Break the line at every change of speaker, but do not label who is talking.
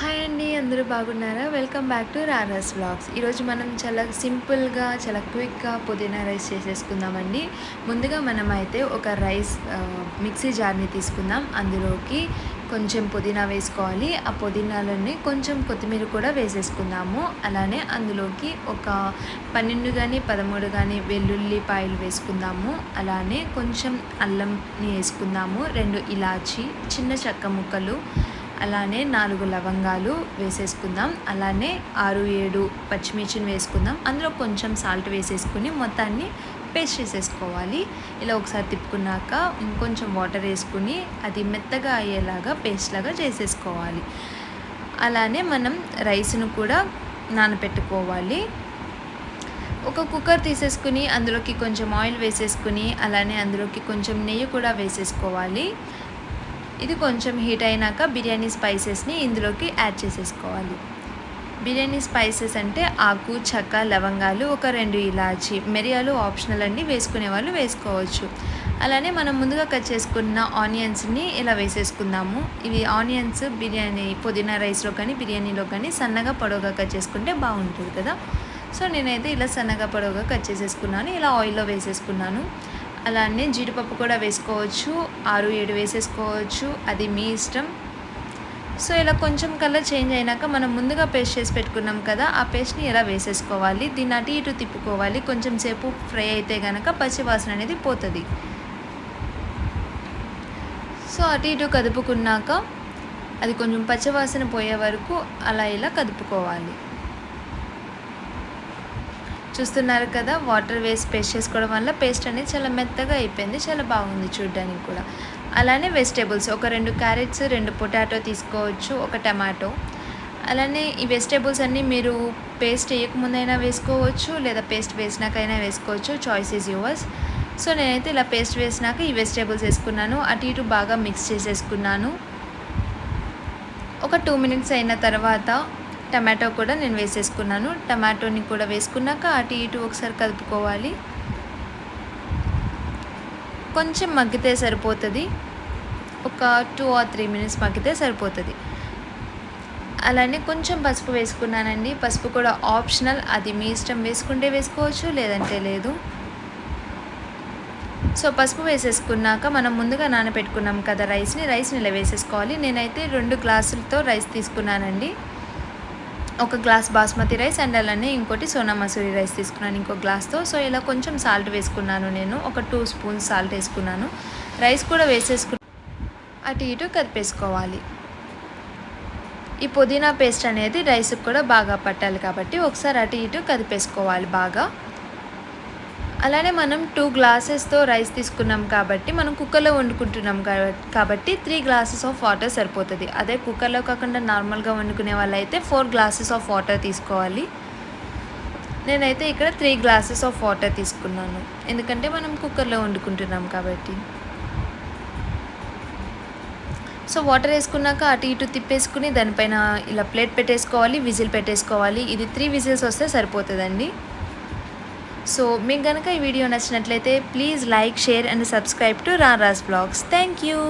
Hi అండి అందరూ బాగున్నారా? Welcome back to Rara's vlogs ఈరోజు మనం చాలా సింపుల్గా చాలా క్విక్గా పుదీనా రైస్ చేసేసుకుందామండి. ముందుగా మనం అయితే ఒక రైస్ మిక్సీ జార్ని తీసుకుందాం. అందులోకి కొంచెం పుదీనా వేసుకోవాలి. ఆ పుదీనాలని కొంచెం కొత్తిమీర కూడా వేసేసుకుందాము. అలానే అందులోకి ఒక పన్నెండు కానీ పదమూడు కానీ వెల్లుల్లిపాయలు వేసుకుందాము. అలానే కొంచెం అల్లంని వేసుకుందాము. రెండు ఇలాచి చిన్న చెక్క ముక్కలు అలానే నాలుగు లవంగాలు వేసేసుకుందాం. అలానే ఆరు ఏడు పచ్చిమిర్చిని వేసుకుందాం. అందులో కొంచెం సాల్ట్ వేసేసుకుని మొత్తాన్ని పేస్ట్ చేసేసుకోవాలి. ఇలా ఒకసారి తిప్పుకున్నాక ఇంకొంచెం వాటర్ వేసుకుని అది మెత్తగా అయ్యేలాగా పేస్ట్ లాగా చేసేసుకోవాలి. అలానే మనం రైస్ను కూడా నానబెట్టుకోవాలి ఒక కుక్కర్ తీసేసుకుని అందులోకి కొంచెం ఆయిల్ వేసేసుకుని అలానే అందులోకి కొంచెం నెయ్యి కూడా వేసేసుకోవాలి. ఇది కొంచెం హీట్ అయినాక బిర్యానీ స్పైసెస్ని ఇందులోకి యాడ్ చేసేసుకోవాలి. బిర్యానీ స్పైసెస్ అంటే ఆకు చెక్క లవంగాలు ఒక రెండు ఇలాచి మిరియాలు ఆప్షనల్ అండి వేసుకునే వాళ్ళు వేసుకోవచ్చు. అలానే మనం ముందుగా కట్ చేసుకున్న ఆనియన్స్ని ఇలా వేసేసుకుందాము. ఇవి ఆనియన్స్ బిర్యానీ పుదీనా రైస్లో కానీ బిర్యానీలో కానీ సన్నగా పొడవుగా కట్ చేసుకుంటే బాగుంటుంది కదా. సో నేనైతే ఇలా సన్నగా పొడవుగా కట్ చేసేసుకున్నాను. ఇలా ఆయిల్లో వేసేసుకున్నాను. అలానే జీడిపప్పు కూడా వేసుకోవచ్చు ఆరు ఏడు వేసేసుకోవచ్చు. అది మీ ఇష్టం. సో ఇలా కొంచెం కలర్ చేంజ్ అయినాక మనం ముందుగా పేస్ట్ చేసి పెట్టుకున్నాం కదా ఆ పేస్ట్ని ఇలా వేసేసుకోవాలి? దీన్ని అటు ఇటు తిప్పుకోవాలి. కొంచెం సేపు ఫ్రై అయితే కనుక పచ్చివాసన అనేది పోతుంది. సో అటు ఇటు కదుపుకున్నాక అది కొంచెం పచ్చివాసన పోయే వరకు అలా ఇలా కదుపుకోవాలి. చూస్తున్నారు కదా వాటర్ వేసి పేస్ట్ చేసుకోవడం వల్ల పేస్ట్ అనేది చాలా మెత్తగా అయిపోయింది చాలా బాగుంది చూడడానికి కూడా. అలానే వెజిటేబుల్స్ ఒక రెండు క్యారెట్స్ రెండు పొటాటో తీసుకోవచ్చు ఒక టమాటో. అలానే ఈ వెజిటేబుల్స్ అన్నీ మీరు పేస్ట్ వేయకముందైనా వేసుకోవచ్చు లేదా పేస్ట్ వేసినాకైనా వేసుకోవచ్చు చాయిస్ ఈజ్ యువర్స్ సో నేనైతే ఇలా పేస్ట్ వేసినాక ఈ వెజిటేబుల్స్ వేసుకున్నాను అటు ఇటు బాగా మిక్స్ చేసేసుకున్నాను. ఒక టూ మినిట్స్ అయిన తర్వాత టమాటో కూడా నేను వేసేసుకున్నాను. టమాటోని కూడా వేసుకున్నాక అటు ఇటు ఒకసారి కలుపుకోవాలి. కొంచెం మగ్గితే సరిపోతుంది. ఒక టూ ఆర్ త్రీ మినిట్స్ మగ్గితే సరిపోతుంది. అలానే కొంచెం పసుపు వేసుకున్నానండి. పసుపు కూడా ఆప్షనల్. అది మీ ఇష్టం వేసుకుంటే వేసుకోవచ్చు లేదంటే లేదు. సో పసుపు వేసేసుకున్నాక మనం ముందుగా నానబెట్టుకున్నాం కదా రైస్ని. రైస్ని ఇలా వేసేసుకోవాలి. నేనైతే రెండు గ్లాసులతో రైస్ తీసుకున్నానండి. ఒక గ్లాస్ బాస్మతి రైస్ అండ్ అలానే ఇంకోటి సోనా మసూరి రైస్ తీసుకున్నాను ఇంకో గ్లాస్తో. సో ఇలా కొంచెం సాల్ట్ వేసుకున్నాను నేను. ఒక టూ స్పూన్స్ సాల్ట్ వేసుకున్నాను. రైస్ కూడా వేసేసుకు అటు ఇటు కదిపేసుకోవాలి ఈ పుదీనా పేస్ట్ అనేది రైస్కి కూడా బాగా పట్టాలి కాబట్టి ఒకసారి అటు ఇటు కదిపేసుకోవాలి బాగా. అలానే మనం టూ గ్లాసెస్తో రైస్ తీసుకున్నాం కాబట్టి మనం కుక్కర్లో వండుకుంటున్నాం కాబట్టి త్రీ గ్లాసెస్ ఆఫ్ వాటర్ సరిపోతుంది. అదే కుక్కర్లో కాకుండా నార్మల్గా వండుకునే వాళ్ళైతే ఫోర్ గ్లాసెస్ ఆఫ్ వాటర్ తీసుకోవాలి. నేనైతే ఇక్కడ త్రీ గ్లాసెస్ ఆఫ్ వాటర్ తీసుకున్నాను. ఎందుకంటే మనం కుక్కర్లో వండుకుంటున్నాం కాబట్టి. సో వాటర్ వేసుకున్నాక అటు ఇటు తిప్పేసుకుని దానిపైన ఇలా ప్లేట్ పెట్టేసుకోవాలి విజిల్ పెట్టేసుకోవాలి. ఇది త్రీ విజిల్స్ వస్తే సరిపోతుందండి. సో మీకు కనుక ఈ వీడియో నచ్చినట్లయితే please like share and subscribe to Rara's vlogs. Thank you.